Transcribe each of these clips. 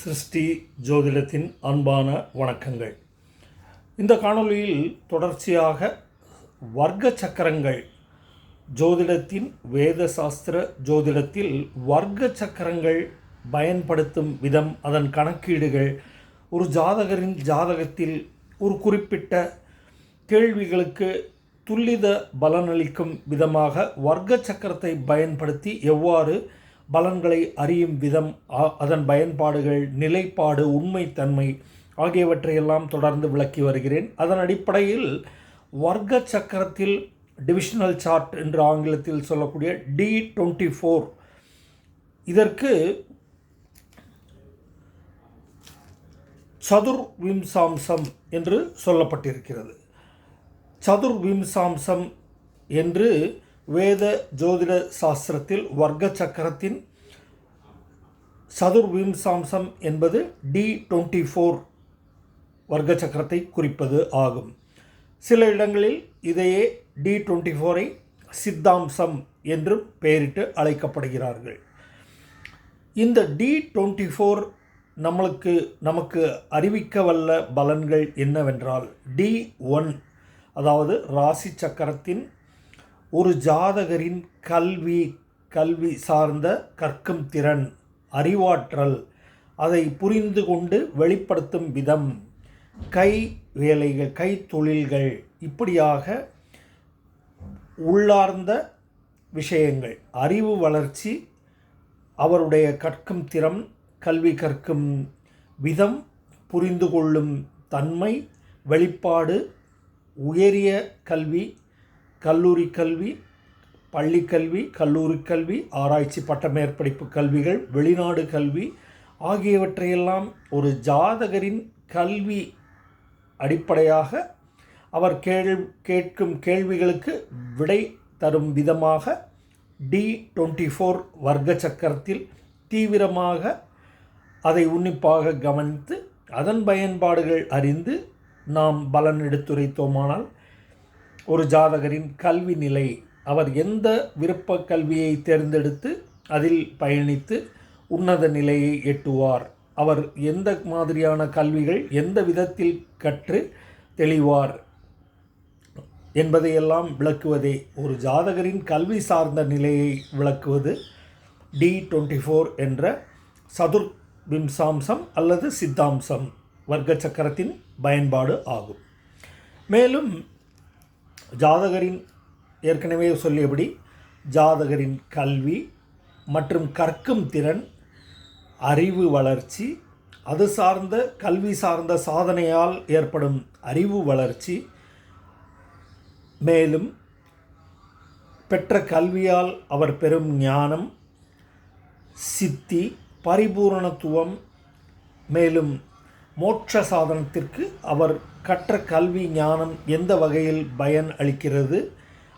சிருஷ்டி ஜோதிடத்தின் அன்பான வணக்கங்கள். இந்த காணொளியில் தொடர்ச்சியாக வர்க்க சக்கரங்கள் ஜோதிடத்தின் வேத சாஸ்திர ஜோதிடத்தில் வர்க்க சக்கரங்கள் பயன்படுத்தும் விதம் அதன் கணக்கீடுகள் ஒரு ஜாதகரின் ஜாதகத்தில் ஒரு குறிப்பிட்ட கேள்விகளுக்கு துல்லித பலனளிக்கும் விதமாக வர்க்க சக்கரத்தை பயன்படுத்தி எவ்வாறு பலன்களை அறியும் விதம் அதன் பயன்பாடுகள் நிலைப்பாடு உண்மைத்தன்மை ஆகியவற்றையெல்லாம் தொடர்ந்து விளக்கி வருகிறேன். அதன் அடிப்படையில் வர்க்க சக்கரத்தில் டிவிஷனல் சார்ட் என்று ஆங்கிலத்தில் சொல்லக்கூடிய டி டுவெண்ட்டி ஃபோர் இதற்கு சதுர் விம்சாம்சம் என்று சொல்லப்பட்டிருக்கிறது. சதுர் விம்சாம்சம் என்று வேத ஜோதிட சாஸ்திரத்தில் வர்க்க சக்கரத்தின் சதுர் விம்சாம்சம் என்பது டி டுவெண்ட்டி ஃபோர் வர்க்க சக்கரத்தை குறிப்பது ஆகும். சில இடங்களில் இதையே டி டுவெண்ட்டி ஃபோரை சித்தாம்சம் என்று பெயரிட்டு அழைக்கப்படுகிறார்கள். இந்த டி டுவெண்ட்டி ஃபோர் நம்மளுக்கு நமக்கு அறிவிக்க வல்ல பலன்கள் என்னவென்றால் டி ஒன் அதாவது ராசி சக்கரத்தின் ஒரு ஜாதகரின் கல்வி கல்வி சார்ந்த கற்கும் திறன் அறிவாற்றல் அதை புரிந்து கொண்டு வெளிப்படுத்தும் விதம். கை வேலைகள் கைத்தொழில்கள் இப்படியாக உள்ளார்ந்த விஷயங்கள். அறிவு வளர்ச்சி அவருடைய கற்கும் திறம் கல்வி கற்கும் விதம் புரிந்து கொள்ளும் தன்மை வெளிப்பாடு உயரிய கல்வி கல்லூரி கல்வி பள்ளி கல்வி கல்லூரி கல்வி ஆராய்ச்சி பட்ட மேற்படிப்பு கல்விகள் வெளிநாடு கல்வி ஆகியவற்றையெல்லாம் ஒரு ஜாதகரின் கல்வி அடிப்படையாக அவர் கேள் கேட்கும் கேள்விகளுக்கு விடை தரும் விதமாக டி டுவெண்ட்டி ஃபோர் வர்க்க சக்கரத்தில் தீவிரமாக அதை உன்னிப்பாக கவனித்து அதன் பயன்பாடுகள் அறிந்து நாம் பலன் எடுத்துரைத்தோமானால் ஒரு ஜாதகரின் கல்வி நிலை. அவர் எந்த விருப்ப கல்வியை தேர்ந்தெடுத்து அதில் பயணித்து உன்னத நிலையை எட்டுவார். அவர் எந்த மாதிரியான கல்விகள் எந்த விதத்தில் கற்று தெளிவார் என்பதையெல்லாம் விளக்குவதே ஒரு ஜாதகரின் கல்வி சார்ந்த நிலையை விளக்குவது. டி டுவெண்ட்டி ஃபோர் என்ற சதுர் விம்சாம்சம் அல்லது சித்தாம்சம் வர்க்க சக்கரத்தின் பயன்பாடு ஆகும். மேலும் ஜாதகரின் ஏற்கனவே சொல்லியபடி ஜாதகரின் கல்வி மற்றும் கற்கும் திறன் அறிவு வளர்ச்சி அது சார்ந்த கல்வி சார்ந்த சாதனையால் ஏற்படும் அறிவு வளர்ச்சி மேலும் பெற்ற கல்வியால் அவர் பெறும் ஞானம் சித்தி பரிபூரணத்துவம் மேலும் மோட்ச சாதனத்திற்கு அவர் கற்ற கல்வி ஞானம் எந்த வகையில் பயன் அளிக்கிறது?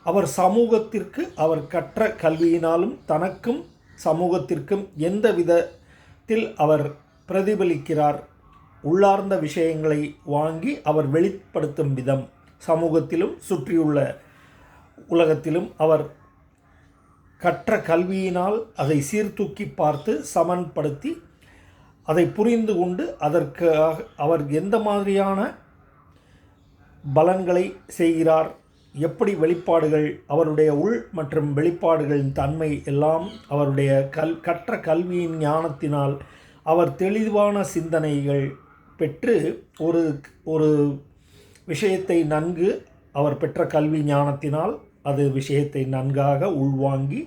அவர் சமூகத்திற்கு அவர் கற்ற கல்வியினாலும் தனக்கும் சமூகத்திற்கும் எந்த விதத்தில் அவர் பிரதிபலிக்கிறார்? உள்ளார்ந்த விஷயங்களை வாங்கி அவர் வெளிப்படுத்தும் விதம். சமூகத்திலும் சுற்றியுள்ள உலகத்திலும் அவர் கற்ற கல்வியினால் அதை சீர்தூக்கி பார்த்து சமன்படுத்தி அதை புரிந்து கொண்டு அதற்கு அவர் எந்த மாதிரியான பலன்களை செய்கிறார் எப்படி வெளிப்பாடுகள் அவருடைய உள் மற்றும் வெளிப்பாடுகளின் தன்மை எல்லாம் அவருடைய கல் கற்ற கல்வியின் ஞானத்தினால் அவர் தெளிவான சிந்தனைகள் பெற்று ஒரு ஒரு விஷயத்தை நன்கு அவர் பெற்ற கல்வி ஞானத்தினால் அது விஷயத்தை நன்காக உள்வாங்கி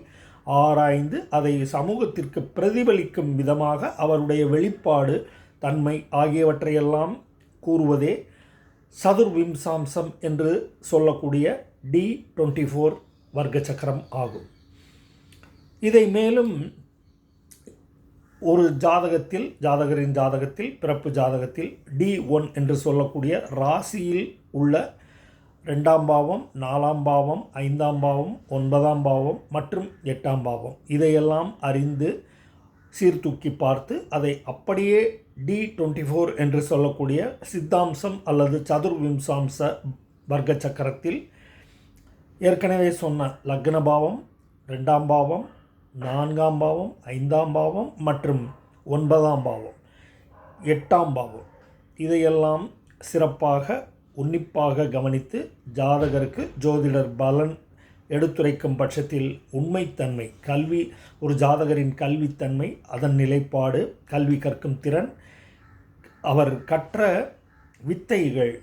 ஆராய்ந்து அதை சமூகத்திற்கு பிரதிபலிக்கும் விதமாக அவருடைய வெளிப்பாடு தன்மை ஆகியவற்றையெல்லாம் கூறுவதே சதுர் விம்சாம்சம் என்று சொல்லக்கூடிய டி டுவெண்ட்டி ஃபோர் வர்க்க சக்கரம் ஆகும். இதை மேலும் ஒரு ஜாதகத்தில் ஜாதகரின் ஜாதகத்தில் பிறப்பு ஜாதகத்தில் டி ஒன் என்று சொல்லக்கூடிய ராசியில் உள்ள ரெண்டாம் பாவம் நாலாம் பாவம் ஐந்தாம் பாவம் ஒன்பதாம் பாவம் மற்றும் எட்டாம் பாவம். இதையெல்லாம் அறிந்து சீர்தூக்கி பார்த்து அதை அப்படியே டி டுவெண்ட்டி ஃபோர் என்று சொல்லக்கூடிய சித்தாம்சம் அல்லது சதுர்விம்சாம்ச வர்க்க சக்கரத்தில் ஏற்கனவே சொன்ன லக்ன பாவம் ரெண்டாம் பாவம் நான்காம் பாவம் ஐந்தாம் பாவம் மற்றும் ஒன்பதாம் பாவம் எட்டாம் பாவம். இதையெல்லாம் சிறப்பாக உன்னிப்பாக கவனித்து ஜாதகருக்கு ஜோதிடர் பலன் எடுத்துரைக்கும் பட்சத்தில் உண்மைத்தன்மை கல்வி ஒரு ஜாதகரின் கல்வித்தன்மை அதன் நிலைப்பாடு கல்வி கற்கும் திறன் அவர் கற்ற வித்தைகள்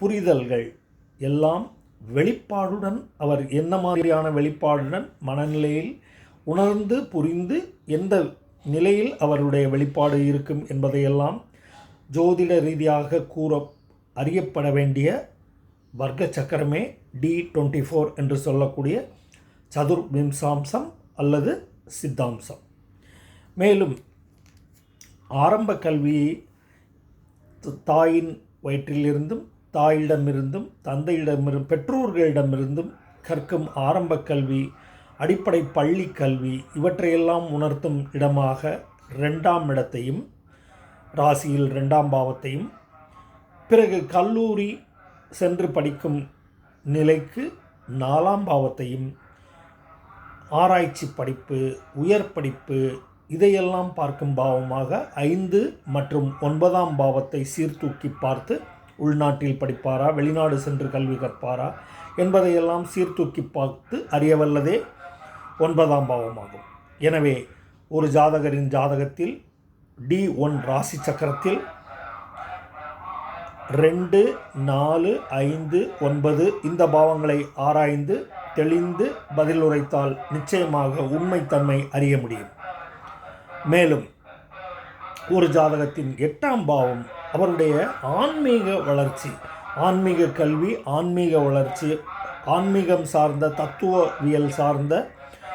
புரிதல்கள் எல்லாம் வெளிப்பாடுடன் அவர் என்ன மாதிரியான வெளிப்பாடுடன் மனநிலையில் உணர்ந்து புரிந்து எந்த நிலையில் அவருடைய வெளிப்பாடு இருக்கும் என்பதையெல்லாம் ஜோதிட ரீதியாக கூற அறியப்பட வேண்டிய வர்க்க சக்கரமே டி டுவெண்ட்டி ஃபோர் என்று சொல்லக்கூடிய சதுர் விம்சாம்சம் அல்லது சித்தாம்சம். மேலும் ஆரம்ப கல்வியை தாயின் வயிற்றிலிருந்தும் தாயிடமிருந்தும் தந்தையிடமிருந்தும் பெற்றோர்களிடமிருந்தும் கற்கும் ஆரம்ப கல்வி அடிப்படை பள்ளி கல்வி இவற்றையெல்லாம் உணர்த்தும் இடமாக ரெண்டாம் இடத்தையும் ராசியில் ரெண்டாம் பாவத்தையும் பிறகு கல்லூரி சென்று படிக்கும் நிலைக்கு நாலாம் பாவத்தையும் ஆராய்ச்சி படிப்பு உயர் படிப்பு இதையெல்லாம் பார்க்கும் பாவமாக ஐந்து மற்றும் ஒன்பதாம் பாவத்தை சீர்தூக்கி பார்த்து உள்நாட்டில் படிப்பாரா வெளிநாடு சென்று கல்வி கற்பாரா என்பதையெல்லாம் சீர்தூக்கி பார்த்து அறியவல்லதே ஒன்பதாம் பாவமாகும். எனவே ஒரு ஜாதகரின் ஜாதகத்தில் டி ஒன் ராசி சக்கரத்தில் ரெண்டு நாலு ஐந்து ஒன்பது இந்த பாவங்களை ஆராய்ந்து தெளிந்து பதில் உரைத்தால் நிச்சயமாக உண்மைத்தன்மை அறிய முடியும். மேலும் ஒரு ஜாதகத்தின் எட்டாம் பாவம் அவருடைய ஆன்மீக வளர்ச்சி ஆன்மீக கல்வி ஆன்மீக வளர்ச்சி ஆன்மீகம் சார்ந்த தத்துவவியல் சார்ந்த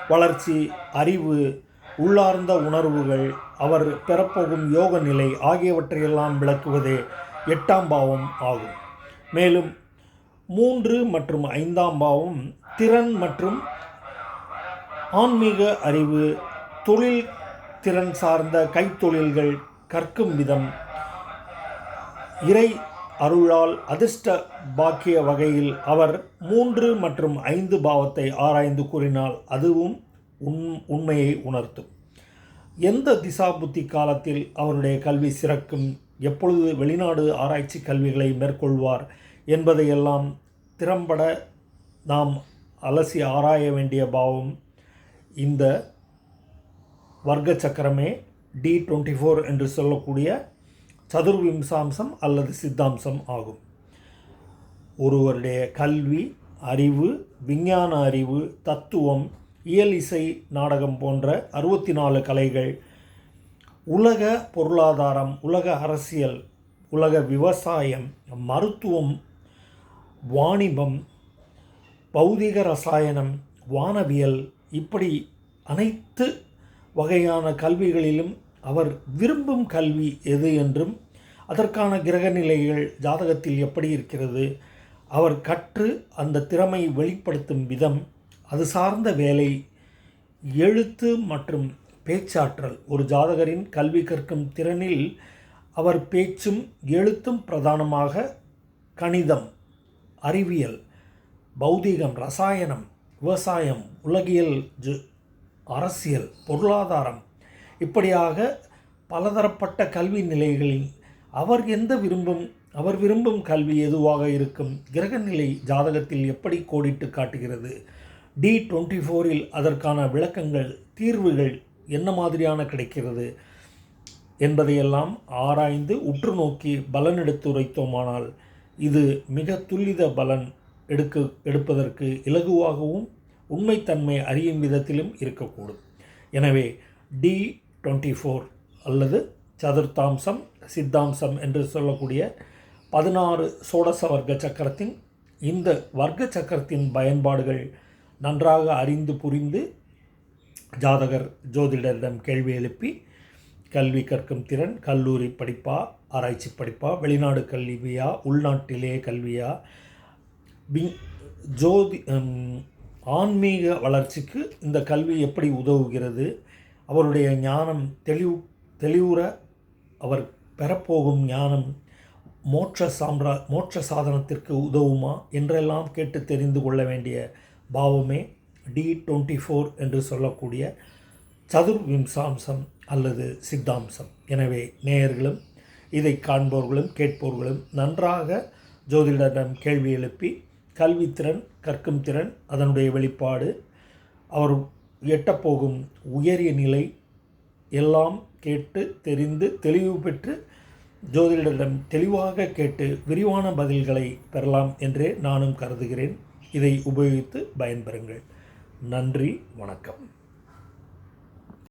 வளர்ச்சி அறிவு உள்ளார்ந்த உணர்வுகள் அவர் பெறப்போகும் யோக நிலை ஆகியவற்றையெல்லாம் விளக்குவதே எட்டாம் பாவம் ஆகும். மேலும் மூன்று மற்றும் ஐந்தாம் பாவம் திறன் மற்றும் ஆன்மீக அறிவு தொழில் திறன் சார்ந்த கைத்தொழில்கள் கற்கும் விதம் இறை அருளால் அதிர்ஷ்ட பாக்கிய வகையில் அவர் மூன்று மற்றும் ஐந்து பாவத்தை ஆராய்ந்து கூறினால் அதுவும் உண் உண்மையை உணர்த்தும். எந்த திசா புத்தி காலத்தில் அவருடைய கல்வி சிறக்கும்? எப்பொழுது வெளிநாடு ஆராய்ச்சி கல்விகளை மேற்கொள்வார் என்பதையெல்லாம் திறம்பட நாம் அலசி ஆராய வேண்டிய பாவம். இந்த வர்க்க சக்கரமே டி டுவெண்ட்டி ஃபோர் என்று சொல்லக்கூடிய சதுர்விம்சாம்சம் அல்லது சித்தாம்சம் ஆகும். ஒருவருடைய கல்வி அறிவு விஞ்ஞான அறிவு தத்துவம் இயல் இசை நாடகம் போன்ற அறுபத்தி நாலு கலைகள் உலக பொருளாதாரம் உலக அரசியல் உலக விவசாயம் மருத்துவம் வாணிபம் பௌதிக ரசாயனம் வானவியல் இப்படி அனைத்து வகையான கல்விகளிலும் அவர் விரும்பும் கல்வி எது என்றும் அதற்கான கிரக நிலைகள் ஜாதகத்தில் எப்படி இருக்கிறது அவர் கற்று அந்த திறமை வெளிப்படுத்தும் விதம் அது சார்ந்த வேலை எழுத்து மற்றும் பேச்சாற்றல். ஒரு ஜாதகரின் கல்வி கற்கும் திறனில் அவர் பேச்சும் எழுத்தும் பிரதானமாக கணிதம் அறிவியல் பௌதீகம் ரசாயனம் விவசாயம் உலகியல் ஜு அரசியல் பொருளாதாரம் இப்படியாக பலதரப்பட்ட கல்வி நிலைகளில் அவர் எந்த விரும்பும் அவர் விரும்பும் கல்வி எதுவாக இருக்கும்? கிரகநிலை ஜாதகத்தில் எப்படி கோடிட்டு காட்டுகிறது? டி டுவெண்ட்டி ஃபோரில் அதற்கான விளக்கங்கள் தீர்வுகள் என்ன மாதிரியான கிடைக்கிறது என்பதையெல்லாம் ஆராய்ந்து உற்று நோக்கி பலன் எடுத்து உரைத்தோமானால் இது மிக துல்லித பலன் எடுக்க எடுப்பதற்கு இலகுவாகவும் உண்மைத்தன்மை அறியும் விதத்திலும் இருக்கக்கூடும். எனவே டி டுவெண்ட்டி ஃபோர் அல்லது சதுர்த்தாம்சம் சித்தாம்சம் என்று சொல்லக்கூடிய பதினாறு சோடச வர்க்க சக்கரத்தின் இந்த வர்க்க சக்கரத்தின் பயன்பாடுகள் நன்றாக அறிந்து புரிந்து ஜாதகர் ஜோதிடரிடம் கேள்வி எழுப்பி கல்வி கற்கும் திறன் கல்லூரி படிப்பா ஆராய்ச்சி படிப்பா வெளிநாடு கல்வியா உள்நாட்டிலே கல்வியா விங் ஜோதி ஆன்மீக வளர்ச்சிக்கு இந்த கல்வி எப்படி உதவுகிறது அவருடைய ஞானம் தெளிவு தெளிவுற அவர் பெறப்போகும் ஞானம் மோட்ச சாம்ரா மோட்ச சாதனத்திற்கு உதவுமா என்றெல்லாம் கேட்டு தெரிந்து கொள்ள வேண்டிய பாவமே டி டுவெண்ட்டி ஃபோர் என்று சொல்லக்கூடிய சதுர்விம்சாம்சம் அல்லது சித்தாம்சம். எனவே நேயர்களும் இதை காண்பவர்களும் கேட்பவர்களும் நன்றாக ஜோதிடரிடம் கேள்வி எழுப்பி கல்வித்திறன் கற்கும் திறன் அதனுடைய வெளிப்பாடு அவர் எட்டப்போகும் உயரிய நிலை எல்லாம் கேட்டு தெரிந்து தெளிவு பெற்று ஜோதிடரிடம் தெளிவாக கேட்டு விரிவான பதில்களை பெறலாம் என்றே நானும் கருதுகிறேன். இதை உபயோகித்து பயன்பெறுங்கள். நன்றி வணக்கம்.